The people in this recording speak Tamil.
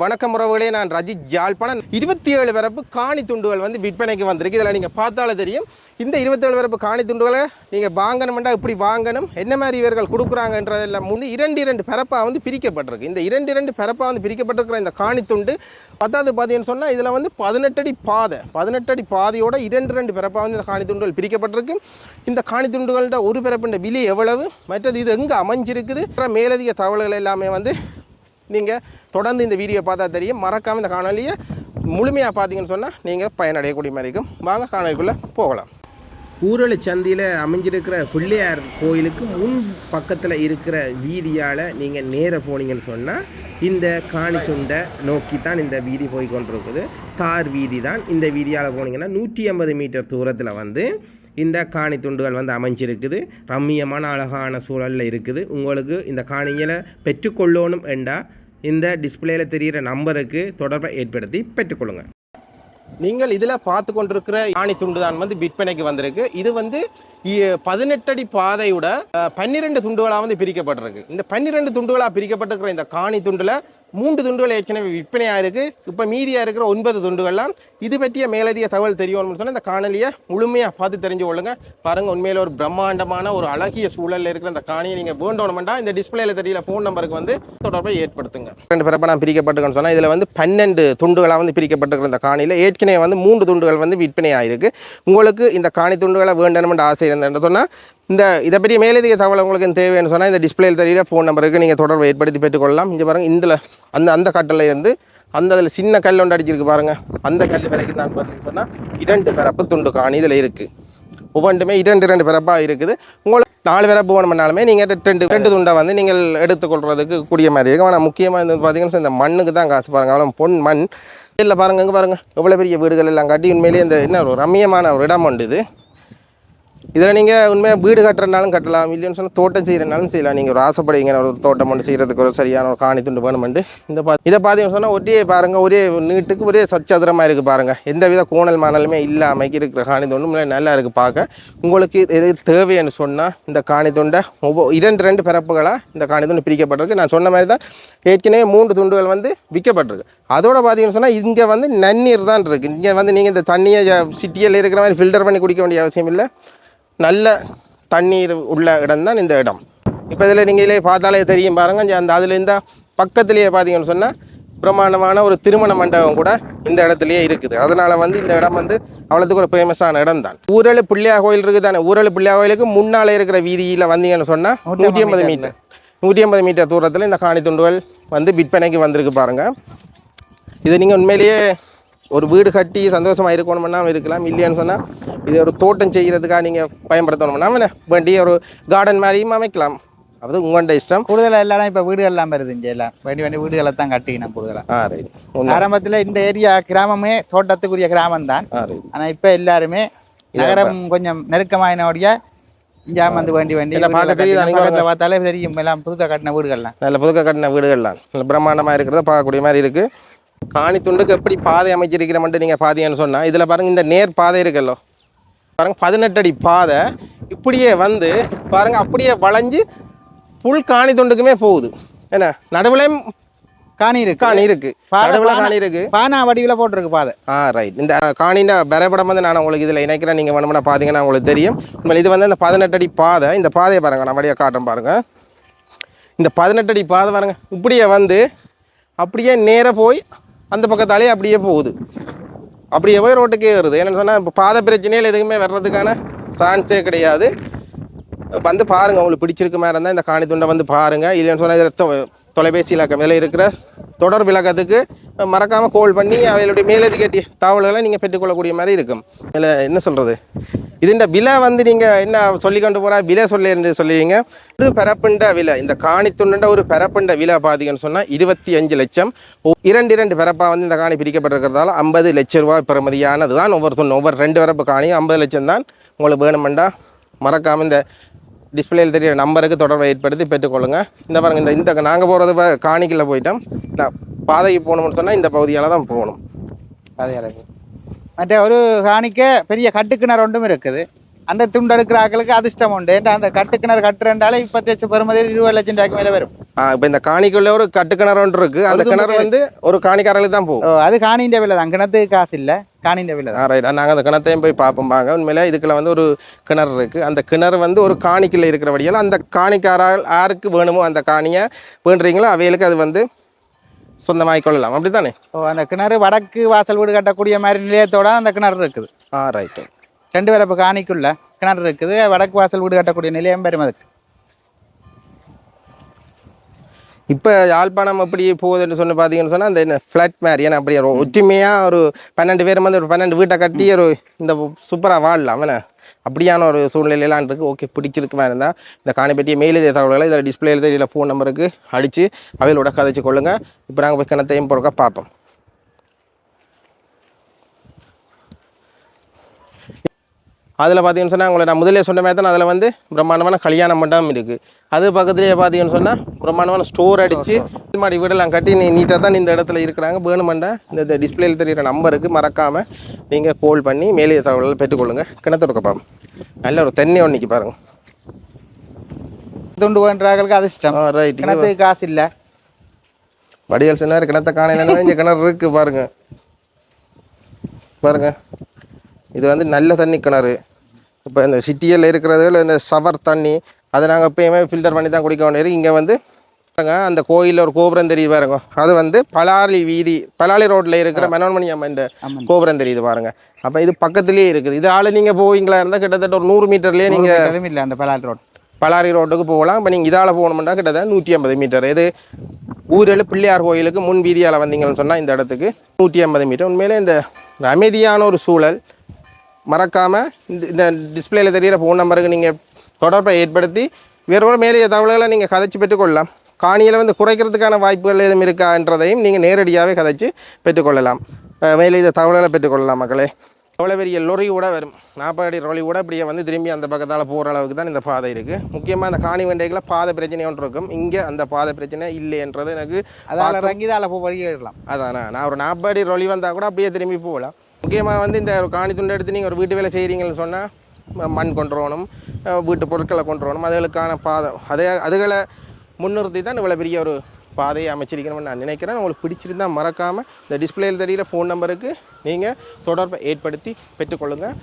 வணக்கம் உறவுகளே நான் ரஜித் ஜாழ்ப்பாணம் இருபத்தி ஏழு பிறப்பு காணி துண்டுகள் வந்து விற்பனைக்கு வந்திருக்கு. இதில் நீங்கள் பார்த்தாலே தெரியும். இந்த இருபத்தேழு பிறப்பு காணி துண்டுகளை நீங்கள் வாங்கணுமெண்டா இப்படி வாங்கணும் என்ன மாதிரி இவர்கள் கொடுக்குறாங்கன்றதெல்லாம் வந்து இரண்டு இரண்டு பிறப்பாக வந்து பிரிக்கப்பட்டிருக்கு. இந்த இரண்டு இரண்டு பிறப்பாக வந்து பிரிக்கப்பட்டிருக்கிற இந்த காணி துண்டு பத்தாவது பார்த்தீங்கன்னு சொன்னால் இதில் வந்து பதினெட்டடி பாதை பதினெட்டடி பாதையோடு பாதையோட இரண்டு ரெண்டு பிறப்பாக வந்து இந்த காணி துண்டுகள் பிரிக்கப்பட்டிருக்கு. இந்த காணி துண்டுகளோட ஒரு பரப்புன்ற விலை எவ்வளவு? மற்றது இது எங்கே அமைஞ்சிருக்குது? அப்புறம் மேலதிக தகவல்கள் எல்லாமே வந்து நீங்கள் தொடர்ந்து இந்த வீடியோ பார்த்தா தெரியும். மறக்காமல் இந்த காணொலியை முழுமையாக பார்த்தீங்கன்னு சொன்னால் நீங்கள் பயனடையக்கூடிய மாதிரி இருக்கும். வாங்க காணொலிக்குள்ளே போகலாம். ஊரளி சந்தியில் அமைஞ்சிருக்கிற பிள்ளையார் கோயிலுக்கு முன் பக்கத்தில் இருக்கிற வீதியால் நீங்கள் நேர போனீங்கன்னு சொன்னால் இந்த காணி துண்டை நோக்கி தான் இந்த வீதி போய் கொண்டிருக்குது. தார் வீதி தான் இந்த வீதியால் போனீங்கன்னா நூற்றி ஐம்பது மீட்டர் தூரத்தில் வந்து இந்த காணி துண்டுகள் வந்து அமைஞ்சிருக்குது. ரம்மியமான அழகான சூழலில் இருக்குது. உங்களுக்கு இந்த காணிகளை பெற்றுக்கொள்ளணும் என்றால் இந்த டிஸ்பிளேயில் தெரிகிற நம்பருக்கு தொடர்பை ஏற்படுத்தி பெற்றுக்கொள்ளுங்க. நீங்கள் இதில் பார்த்து கொண்டிருக்கிற யானை துண்டு தான் வந்து விற்பனைக்கு வந்திருக்கு. இது வந்து இ- பதினெட்டு அடி பாதையோட பன்னிரெண்டு துண்டுகளாக வந்து பிரிக்கப்பட்டிருக்கு. இந்த பன்னிரெண்டு துண்டுகளாக பிரிக்கப்பட்டிருக்கிற இந்த காணி துண்டில் மூன்று துண்டுகள் ஏற்கனவே விற்பனையாக இருக்குது இப்போ மீதியாக இருக்கிற ஒன்பது துண்டுகள்லாம் இது பற்றிய மேலதிக தகவல் தெரியணும்னு சொன்னால் இந்த காணொலியை முழுமையாக பார்த்து தெரிஞ்சு கொள்ளுங்க. பாருங்கள் உண்மையில் ஒரு பிரம்மாண்டமான ஒரு அழகிய சூழலில் இருக்கிற அந்த காணியை நீங்கள் வேண்டோணுமெண்டா இந்த டிஸ்பிளேல தெரியல ஃபோன் நம்பருக்கு வந்து தொடர்பை ஏற்படுத்துங்க. ரெண்டு பிறப்பா நான் பிரிக்கப்பட்டிருக்கேன்னு சொன்னால் இதில் வந்து பன்னெண்டு துண்டுகளாக வந்து பிரிக்கப்பட்டிருக்கிற இந்த காணியில் ஏற்கனவே வந்து மூன்று துண்டுகள் வந்து விற்பனை ஆயிருக்கு உங்களுக்கு இந்த காணி துண்டுகளை வேண்டணும்னு ஆசை இருந்தேன்னு சொன்னால் இந்த இதை பற்றி மேலதிக தகவல் உங்களுக்கு தேவைன்னு சொன்னால் இந்த டிஸ்பிளேல தெரியல ஃபோன் நம்பருக்கு நீங்கள் தொடர்பை ஏற்படுத்தி பெற்றுக்கொள்ளலாம். இங்கே பாருங்கள் இதில் அந்த அந்த கட்டில் இருந்து அந்த அதில் சின்ன கல் ஒன்று அடிச்சிருக்கு பாருங்க. அந்த கல் வரைக்கும் தான் பார்த்தீங்கன்னு சொன்னால் இரண்டு பிறப்பு துண்டு காணி இதில் இருக்குது ஒவ்வொன்றுமே இரண்டு இரண்டு பிறப்பாக இருக்குது. உங்களுக்கு நாலு பிறப்பு வேணும்னாலுமே நீங்கள் ரெண்டு ரெண்டு துண்டை வந்து நீங்கள் எடுத்துக்கொள்றதுக்கு கூடிய மாதிரி இருக்கும் ஆனால் முக்கியமாக இந்த பார்த்தீங்கன்னா இந்த மண்ணுக்கு தான் காசு பாருங்க. அவ்வளோ பொன் மண். இல்லை பாருங்க இங்கே பாருங்கள் எவ்வளோ பெரிய வீடுகள் எல்லாம் கட்டி உண்மையிலேயே இந்த என்ன ஒரு ரம்மியமான ஒரு இடம் உண்டு இது. இதில் நீங்கள் உண்மையாக வீடு கட்டுறதுனாலும் கட்டலாம் இல்லைன்னு சொன்னால் தோட்டம் செய்கிறனாலும் செய்யலாம். நீங்கள் ஒரு ஆசைப்படுவீங்க ஒரு தோட்டம் ஒன்று செய்கிறதுக்கு ஒரு சரியான ஒரு காணி துண்டு வேணுமெண்டு. இந்த பா இதை பார்த்தீங்கன்னு சொன்னால் ஒரே பாருங்கள் ஒரே நீட்டுக்கு ஒரே சச்சதுரமாக இருக்குது பாருங்கள் எந்த வித கோணல் மணலுமே இல்லாமல் இருக்கிற காணி துண்டு நல்லா இருக்குது பார்க்க. உங்களுக்கு எது தேவைன்னு சொன்னால் இந்த காணி துண்டை ஒவ்வொரு இரண்டு ரெண்டு பிறப்புகளாக இந்த காணி துண்டு பிரிக்கப்பட்டிருக்கு. நான் சொன்ன மாதிரி தான் ஏற்கனவே மூன்று துண்டுகள் வந்து விற்கப்பட்டிருக்கு. அதோட பார்த்தீங்கன்னு சொன்னால் இங்கே வந்து நன்னீர் தான் இருக்குது இங்கே வந்து நீங்கள் இந்த தண்ணியை சிட்டியில் இருக்கிற மாதிரி ஃபில்டர் பண்ணி குடிக்க வேண்டிய அவசியம் இல்லை. நல்ல தண்ணீர் உள்ள இடம் தான் இந்த இடம். இப்போ இதில் நீங்கள் பார்த்தாலே தெரியும் பாருங்க இங்க அந்த அதில் இந்த பக்கத்துலேயே பார்த்தீங்கன்னு சொன்னால் பிரமாண்டமான ஒரு திருமண மண்டபம் கூட இந்த இடத்துலயே இருக்குது. அதனால வந்து இந்த இடம் வந்து அவ்வளோத்துக்கு ஒரு ஃபேமஸான இடம் தான். ஊரலு பிள்ளையா கோயில் இருக்குது தானே? ஊரலு பிள்ளையா கோயிலுக்கு முன்னாலே இருக்கிற வீதியில் வந்தீங்கன்னு சொன்னால் நூற்றி ஐம்பது மீட்டர் நூற்றி ஐம்பது மீட்டர் தூரத்தில் இந்த காணி துண்டுகள் வந்து விற்பனைக்கு வந்திருக்கு பாருங்கள் இது நீங்கள் உண்மையிலேயே ஒரு வீடு கட்டி சந்தோஷமாக இருக்கணும்னா இருக்கலாம். இல்லையான்னு சொன்னால் இது ஒரு தோட்டம் செய்கிறதுக்காக நீங்கள் பயன்படுத்தணும்னா வேண்டிய ஒரு கார்டன் மாதிரியும் அமைக்கலாம். அது உங்கள்கிட்ட இஷ்டம். கூடுதலா எல்லாரும் இப்ப வீடுகள் எல்லாம் வருது இங்க எல்லாம். வேண்டி வேண்டிய வீடுகளை தான் கட்டிக்கணும் கூடுதலா. ஆ ரைட் ஆரம்பத்துல இந்த ஏரியா கிராமமே தோட்டத்துக்குரிய கிராமம் தான் ஆ ரைட் ஆனா இப்ப எல்லாருமே நகரம் கொஞ்சம் நெருக்கமாயினோடைய இங்க வந்து வேண்டி வேண்டி பார்க்க தெரியுதா? பார்த்தாலே தெரியும். எல்லாம் புதுக்க கட்டின வீடுகள்லாம். நல்ல புதுக்க கட்டின வீடுகள்லாம். நல்ல பிரம்மாண்டமாக இருக்கிறத பார்க்கக்கூடிய மாதிரி இருக்குது காணி துண்டுக்கு எப்படி பாதை அமைச்சிருக்கிறோம்ட்டு நீங்கள் பார்த்தீங்கன்னு சொன்னால் இதில் பாருங்கள் இந்த நேர் பாதை இருக்குல்லோ. பாருங்க பதினெட்டு அடி பாதை இப்படியே வந்து பாருங்க அப்படியே வளைஞ்சு புல் காணி துண்டுக்குமே போகுது. என்ன? நடுவுலையும் காணி இருக்கு. காணி இருக்கு. பாதை நடுவுல பானை- காணி இருக்கு. பானா வடிவில போட்டிருக்கு பாதை. ஆ ரைட் இந்த காணின்ற வரைபடம் வந்து நான் உங்களுக்கு இதில் இணைக்கிறேன். நீங்கள் வேணும்னா பார்த்தீங்கன்னா உங்களுக்கு தெரியும். உண்மையில இது வந்து இந்த பதினெட்டு அடி பாதை. இந்த பாதையை பாருங்க நான் வழியாக காட்டுறேன் பாருங்க. இந்த பதினெட்டு அடி பாதை பாருங்க இப்படியே வந்து அப்படியே நேராக போய் அந்த பக்கத்தாலே அப்படியே போகுது. அப்படியே போய் ரோட்டுக்கே வருது என்னென்னு சொன்னால் இப்போ பாதை பிரச்சனையில் எதுவுமே வர்றதுக்கான சான்ஸே கிடையாது. வந்து பாருங்கள் உங்களுக்கு பிடிச்சிருக்க மாதிரி இருந்தால் இந்த காணி துண்டை வந்து பாருங்கள் இல்லைன்னு சொன்னால் ரத்தம் தொலைபேசி இலக்கம் மேலே இருக்கிற தொடர் விளக்கத்துக்கு மறக்காமல் கோல் பண்ணி அவைகளுடைய மேலதிகட்டி தகவல்களை நீங்கள் பெற்றுக்கொள்ளக்கூடிய மாதிரி இருக்கும். இதில் என்ன சொல்கிறது இதுண்ட விலை வந்து நீங்கள் என்ன சொல்லி கொண்டு போகிறா விலை சொல்லி என்று சொல்லுவீங்க. ஒரு பரப்புண்ட விலை இந்த காணித்துண்ட ஒரு பரப்புண்ட விலை பார்த்தீங்கன்னு சொன்னால் இருபத்தி அஞ்சு லட்சம். இரண்டு இரண்டு பரப்பாக வந்து இந்த காணி பிரிக்கப்பட்டிருக்கிறதால ஐம்பது லட்ச ரூபா பெறுமதியானது தான் ஒவ்வொரு சொன்ன ஒவ்வொரு ரெண்டு பரப்பு காணி ஐம்பது லட்சம் தான் உங்களுக்கு வேணுமெண்டா. மறக்காமல் இந்த டிஸ்பிளேயில் தெரியிற நம்பருக்கு தொடர்பை ஏற்படுத்தி பெற்றுக்கொள்ளுங்க. இந்த பாருங்க இந்த இந்த நாங்கள் போகிறது காணிக்குள்ள போயிட்டோம். நான் பாதைக்கு போகணும்னு சொன்னால் இந்த பகுதியால் தான் போகணும். பாதையா இருக்கு மற்ற ஒரு காணிக்க பெரிய கட்டுக்கிணறு ஒன்றும் இருக்குது. அந்த துண்டு எடுக்கிற ஆக்களுக்கு அதிர்ஷ்டம் உண்டு. அந்த கட்டுக்கிணறு கட்டுறேன்டாலே இப்பத்தி பெருமதி இருபது லட்சம் ரூபாய்க்கு மேலே வரும். இப்போ இந்த காணிக்குள்ள ஒரு கட்டுக்கிணறு ஒன்று இருக்கு. அந்த கிணறு வந்து ஒரு காணிக்காரர்களுக்கு தான் போகும். அது காணின்ற விலை தான் கிணத்துக்கு காசு இல்லை. காணின்ற விலை தான். ஆ ரைட் நாங்கள் அந்த கிணத்தையும் போய் பார்ப்போம். பாங்க உண்மையில இதுக்குள்ள வந்து ஒரு கிணறு இருக்குது அந்த கிணறு வந்து ஒரு காணிக்குள்ள இருக்கிறபடியால் அந்த காணிக்காரால் யாருக்கு வேணுமோ அந்த காணியை வேண்டுறீங்களோ அவைகளுக்கு அது வந்து சொந்தமாகிக் கொள்ளலாம். அப்படி தானே ஓ அந்த கிணறு வடக்கு வாசல் வீடு கட்டக்கூடிய மாதிரி நிலையத்தோட அந்த கிணறு இருக்குது. ஆ ரைட்டு ரெண்டு வரப்பு காணிக்குள்ள கிணறு இருக்குது. வடக்கு வாசல் வீடு கட்டக்கூடிய நிலையம் பெரும் அதுக்கு. இப்போ யாழ்ப்பாணம் எப்படி போகுதுன்னு சொன்ன பார்த்தீங்கன்னு சொன்னால் அந்த என்ன ஃப்ளாட் மாதிரி ஏன்னா அப்படி ஒரு ஒற்றுமையாக ஒரு பன்னெண்டு பேர் வந்து ஒரு பன்னெண்டு வீட்டை கட்டி ஒரு இந்த சூப்பராக வாழலாம் அவனை. அப்படியான ஒரு சூழ்நிலையெல்லாம் இருக்குது ஓகே பிடிச்சிருக்குமா இருந்தால் இந்த காணிப்பட்டியை மேலே தகவல்களை இதில் டிஸ்பிளேயில் தெரியல ஃபோன் நம்பருக்கு அடித்து அவைகளோட கதைச்சு கொள்ளுங்கள் இப்போ நாங்கள் போய் கிணத்தையும் பிறக்க பார்ப்போம். அதில் பார்த்தீங்கன்னு சொன்னால் உங்களை நான் முதலே சொன்ன மாதிரி தான் அதில் வந்து பிரம்மாண்டமான கல்யாண மண்டபம் இருக்குது அது பக்கத்துலேயே பார்த்தீங்கன்னு சொன்னால் பிரம்மாண்டமான ஸ்டோர் அடித்து மாடி வீடெல்லாம் கட்டி நீ நீட்டாக தான் இந்த இடத்துல இருக்கிறாங்க. வேணுமெண்டா இந்த டிஸ்பிளேயில் தெரிகிற நம்பருக்கு மறக்காமல் நீங்கள் கால் பண்ணி மேலே தகவல்கள் பெற்றுக்கொள்ளுங்கள் கிணத்துருக்க பாப்போம் நல்ல ஒரு தென்னை ஒன்றைக்கு பாருங்கள் துண்டு வேண்ட ஆக்களுக்கு அதிர்ஷ்டம் ரைட் கிணத்துக்கு காசு இல்லை. வடிவேல் சொன்னார் கிணத்த காணையில் இங்கே கிணறு இருக்குது பாருங்க. பாருங்க. இது வந்து நல்ல தண்ணி கிணறு. இப்போ இந்த சிட்டியில் இருக்கிறதுல இந்த சவர் தண்ணி அதை நாங்கள் எப்பயுமே ஃபில்டர் பண்ணி தான் குடிக்க வேண்டியது இங்கே வந்து அந்த கோயிலில் ஒரு கோபுரம் தெரியுது பாருங்க. அது வந்து பலாலி வீதி பலாலி ரோட்டில் இருக்கிற மனோன்மணி அம்மன் இந்த. கோபுரம் தெரியுது பாருங்க. அப்போ இது பக்கத்துலேயே இருக்குது. இது ஆள் நீங்கள் போவீங்களா? இருந்தால் கிட்டத்தட்ட ஒரு நூறு மீட்டர்லேயே நீங்கள் இல்லை அந்த பலால் ரோட். பலாரி ரோட்டுக்கு போகலாம். இப்போ நீங்கள் இதால் போகணும்னா கிட்டத்தட்ட நூற்றி ஐம்பது மீட்டர். இது ஊரில் பிள்ளையார் கோயிலுக்கு முன் வீதியால் வந்தீங்கன்னு சொன்னால் இந்த இடத்துக்கு நூற்றி ஐம்பது மீட்டர். உண்மையிலே இந்த அமைதியான ஒரு சூழல் மறக்காமல் இந்த இந்த டிஸ்பிளேல தெரிகிற ஃபோன் நம்பருக்கு நீங்கள் தொடர்பை ஏற்படுத்தி வேறோட மேலே தகவல்களை நீங்கள் கதைச்சு பெற்றுக்கொள்ளலாம். காணியில் வந்து குறைக்கிறதுக்கான வாய்ப்புகள் எதுவும் இருக்கான்றதையும் நீங்கள் நேரடியாகவே கதைச்சு பெற்றுக்கொள்ளலாம். மேலே இந்த தகவல்களை பெற்றுக்கொள்ளலாம் மக்களே. எவ்வளோ பெரிய லொரி கூட வரும். நாற்பது அடி லொரி கூட இப்படியே வந்து திரும்பி அந்த பக்கத்தால் போகிற அளவுக்கு தான் இந்த பாதை இருக்குது முக்கியமாக அந்த காணி வண்டிகளை பாதை பிரச்சனை ஒன்று இருக்கும். இங்கே அந்த பாதை பிரச்சனை இல்லைன்றது எனக்கு அதால் இறங்கி இதால் போய் வழியிடலாம் அதானே? நான் ஒரு நாற்பது அடி லொரி வந்தால் கூட அப்படியே திரும்பி போகலாம். முக்கியமாக வந்து இந்த ஒரு காணி துண்டு எடுத்து நீங்கள் ஒரு வீட்டு வேலை செய்கிறீங்கன்னு சொன்னால் மண் கொண்டு வரணும் வீட்டு பொருட்களை கொண்டு வரணும் அதுகளுக்கான பாதை. அதே அதுகளை முன்னிறுத்தி தான் இவ்வளோ பெரிய ஒரு பாதையை அமைச்சிருக்கணும்னு நான் நினைக்கிறேன். உங்களுக்கு பிடிச்சிருந்தா மறக்காமல் இந்த டிஸ்பிளேயில் தெரிகிற ஃபோன் நம்பருக்கு நீங்கள் தொடர்பை ஏற்படுத்தி பெற்றுக்கொள்ளுங்கள்